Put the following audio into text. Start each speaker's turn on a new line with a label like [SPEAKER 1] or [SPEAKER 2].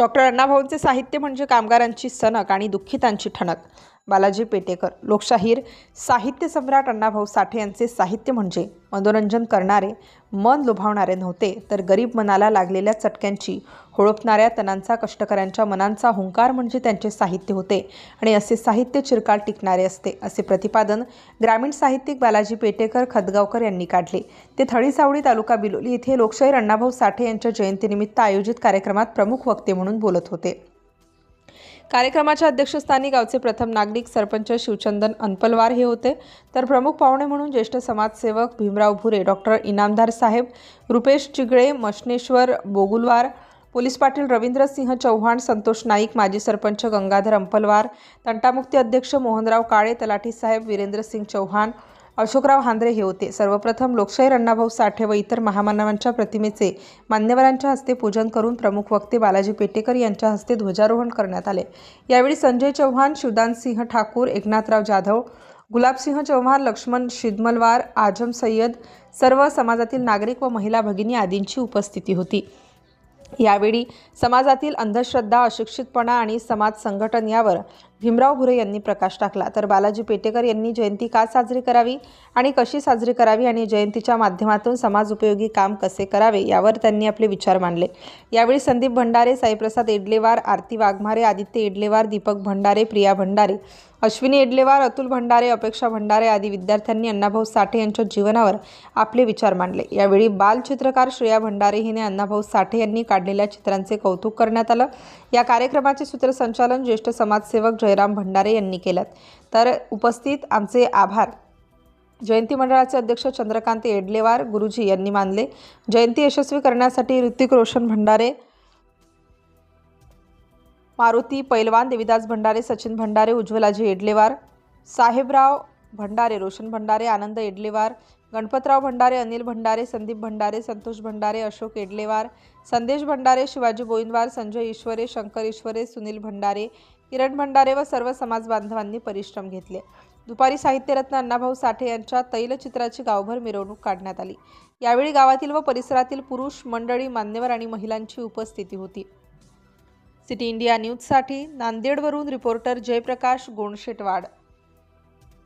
[SPEAKER 1] Doctor अण्णाभाऊंचे साहित्य म्हणजे कामगारांची सनक आणि दुःखितांची ठणक. बालाजी पेटेकर लोकशाहीर साहित्य सम्राट अण्णाभाऊ साठे यांचे साहित्य म्हणजे मनोरंजन करणारे मन लुभावणारे नव्हते तर गरीब मनाला लागलेल्या चटक्यांची होळपणाऱ्या तणांचा कष्टकऱ्यांच्या मनांचा हुंकार म्हणजे त्यांचे साहित्य होते आणि असे साहित्य चिरकाल टिकणारे असते असे प्रतिपादन ग्रामीण साहित्यिक बालाजी पेटेकर खदगावकर यांनी काढले. ते थळीसावडी तालुका बिलोली येथे लोकशाहीर अण्णाभाऊ साठे यांच्या जयंतीनिमित्त आयोजित कार्यक्रमात प्रमुख वक्ते म्हणून बोलत होते. कार्यक्रमाच्या अध्यक्षस्थानी गावचे प्रथम नागरिक सरपंच शिवचंदन अनपलवार हे होते. तर प्रमुख पाहुणे म्हणून ज्येष्ठ समाजसेवक भीमराव भुरे डॉक्टर इनामदार साहेब रुपेश चिगळे मशनेश्वर बोगुलवार पोलीस पाटील रवींद्र सिंह चव्हाण संतोष नाईक माजी सरपंच गंगाधर अंपलवार तंटामुक्ती अध्यक्ष मोहनराव काळे तलाठी साहेब वीरेंद्रसिंग चव्हाण अशोकराव हांद्रे हे होते. सर्वप्रथम लोकशाहीर अण्णाभाऊ साठे व इतर महामानवांच्या प्रतिमेचे मान्यवरांच्या हस्ते पूजन करून प्रमुख वक्ते बालाजी पेटेकर यांच्या हस्ते ध्वजारोहण करण्यात आले. यावेळी संजय चव्हाण शिवदानसिंह ठाकूर एकनाथराव जाधव गुलाबसिंह चव्हाण लक्ष्मण शिदमलवार आजम सय्यद सर्व समाजातील नागरिक व महिला भगिनी आदींची उपस्थिती होती. यावेळी समाजातील अंधश्रद्धा अशिक्षितपणा आणि समाज संघटन यावर भीमराव भुरे यांनी प्रकाश टाकला. तर बालाजी पेटेकर यांनी जयंती का साजरी करावी आणि कशी साजरी करावी आणि जयंतीच्या माध्यमातून समाज उपयोगी काम कसे करावे यावर त्यांनी आपले विचार मांडले. यावेळी संदीप भंडारे साईप्रसाद एडलेवार आरती वाघमारे आदित्य एडलेवार दीपक भंडारे प्रिया भंडारे अश्विनी एडलेवार अतुल भंडारे अपेक्षा भंडारे आदी विद्यार्थ्यांनी अण्णाभाऊ साठे यांच्या जीवनावर आपले विचार मांडले. यावेळी बालचित्रकार श्रेया भंडारे हिने अण्णाभाऊ साठे यांनी काढलेल्या चित्रांचे कौतुक करण्यात आलं. या कार्यक्रमाचे सूत्रसंचालन ज्येष्ठ समाजसेवक जयराम भंडारे यांनी केल्यात. तर उपस्थित आमचे आभार. जयंती मंडळाचे अध्यक्ष चंद्रकांत एडलेवार गुरुजी यांनी मानले. जयंती यशस्वी करण्यासाठी ऋतिक रोशन भंडारे मारुती पैलवान देविदास भंडारे सचिन भंडारे उज्ज्वलाजी एडलेवार साहेबराव भंडारे रोशन भंडारे आनंद एडलेवार गणपतराव भंडारे अनिल भंडारे संदीप भंडारे संतोष भंडारे अशोक एडलेवार संदेश भंडारे शिवाजी बोईनवार संजय ईश्वरे शंकर ईश्वरे सुनील भंडारे किरण भंडारे व सर्व समाज बांधवांनी परिश्रम घेतले. दुपारी साहित्यरत्न अण्णाभाऊ साठे यांच्या तैलचित्राची गावभर मिरवणूक काढण्यात आली. यावेळी गावातील व परिसरातील पुरुष मंडळी मान्यवर आणि महिलांची उपस्थिती होती. सिटी इंडिया न्यूजसाठी नांदेडवरून रिपोर्टर जयप्रकाश गोणशेटवाड